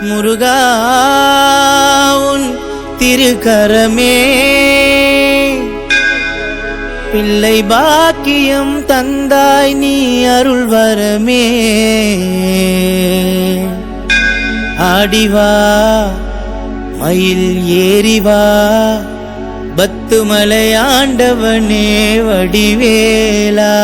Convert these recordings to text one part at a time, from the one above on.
முருகா உன் திருக்கரமே. பிள்ளை பாக்கியம் தந்தாய் நீ அருள் வரமே ஆடிவா மயில் ஏறிவா பத்துமலை ஆண்டவனே வடிவேலா.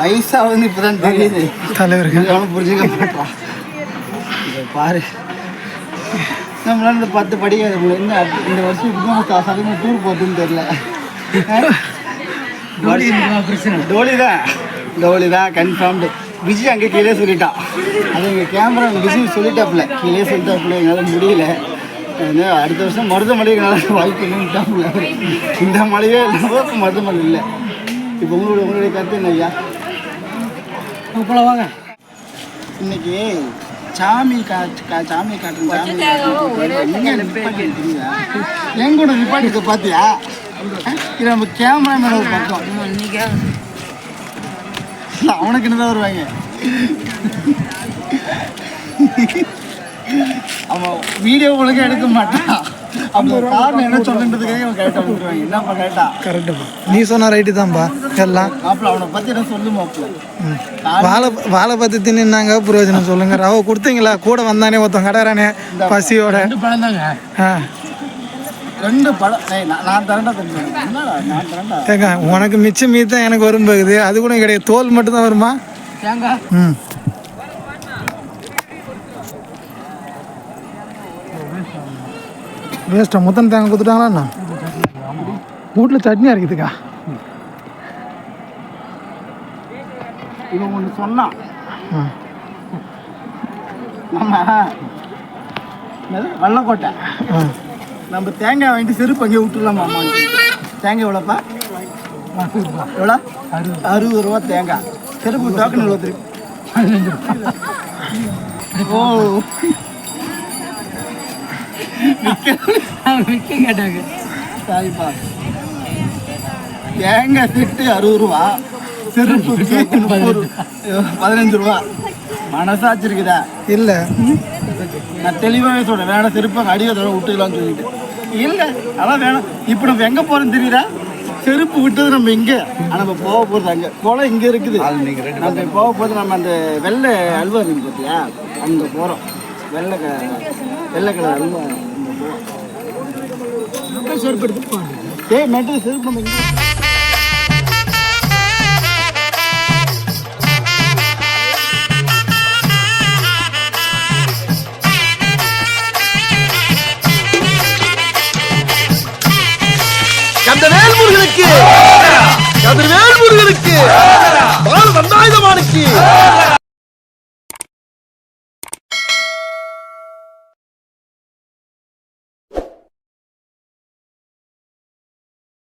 வயசாகுது இப்பதான் தெரியுது. தலைவர்கள். அவனும் புரிஞ்சுக்க மாட்டான். இதை பாரு. நம்மளால இந்த பத்து என்ன அடுத்த- இந்த வருஷம் இப்படி சதவீதம் டூர் போகுதுன்னு தெரியல. டோலி தான். டோலி தான் கன்ஃபார்ம்டு விஜய் அங்கே கீழே சொல்லிட்டான். அது எங்கள் கேமரா விஜய் சொல்லிட்டாப்புல. கீழே சொல்லிட்டாப்புல என்னால் முடியல. வந்து அடுத்த வருஷம் மருதமலைக்கு நல்லா வாய்ப்பு இல்லைன்ட்டாப்புல இந்த மலையே இல்லாமல் இப்போ மருதமலை இல்லை. இப்போ உங்களுடைய உங்களுடைய கருத்து என்ன ஐயா போல வாங்க. இன்னைக்கு சாமி காட்டு கா சாமி தெரியுதா என் கூட நிப்பாட்டி பாத்தியா? இது நம்ம கேமராமேன் ஒரு பக்கம். அவனுக்கு என்னதான் வருவாங்க? அவன் வீடியோ ஒழுங்கா எடுக்க மாட்டான். அப்போ காரணம் என்ன சொல்லுன்றதுக்காக அவன் கரெக்டாக வந்துருவாங்க. என்னப்பா கரெக்டா கரெக்டுப்பா நீ சொன்ன ரைட்டு தான்ப்பா எல்லாம். மாப்பிள்ள அவனை பற்றி என்ன சொல்லு மாப்பிள்ள ம். வாழை வாழை பற்றி தின்னுனாங்க பிரயோஜனம் சொல்லுங்க. ரவை கொடுத்தீங்களா? கூட வந்தானே ஒருத்தன் கடைறானே பசியோட. ஆ. ரெண்டு படம் நான் தரண்டா ஏங்க உனக்கு மிச்சம் மீது தான் எனக்கு வரும் போகுது. அது கூட கிடையாது. தோல் மட்டும் தான் வருமா ம். வேஸ்ட்டா? மொத்தம் தேங்காய் கொடுத்துட்டாங்களா வீட்டில் சட்னி அரைக்குதுக்கா இவன் ஒன்று சொன்னான் நம்ம? வெள்ளக்கோட்டை நம்ம தேங்காய் வாங்கிட்டு செருப்பு அங்கேயே விட்டுலாமா அம்மா? தேங்காய் எவ்வளோப்பா? எவ்வளோ? அறுபது ரூபா தேங்காய். செருப்பு டோக்கன் எவ்வளோ தெரியும்? ஓ. கேட்டாங்க சாரிப்பா தேங்காய் திட்டு அறுபது ரூபா செருப்பு பதினஞ்சு ரூபா மனசாச்சு இருக்குதா இல்லை நான் தெளிவாகவே சொல்கிறேன் வேணாம் செருப்பு அடிக்க தடவை விட்டுக்கலாம்னு சொல்லிட்டு இல்லை அதான் வேணாம் இப்போ நம்ம எங்கே போகிறோம்னு தெரியுதா செருப்பு விட்டது நம்ம இங்கே ஆனால் நம்ம போக போகிறது அங்கே குளம் இங்கே இருக்குது நம்ம போக போகிறது நம்ம அந்த வெள்ளை அல்வா இருக்குது பார்த்தியா அங்கே போகிறோம் வெள்ளை வெள்ளை கலர் அல்வா செருப்பு எடுத்து ஏய் மெட்டல் செருப்பு நம்ம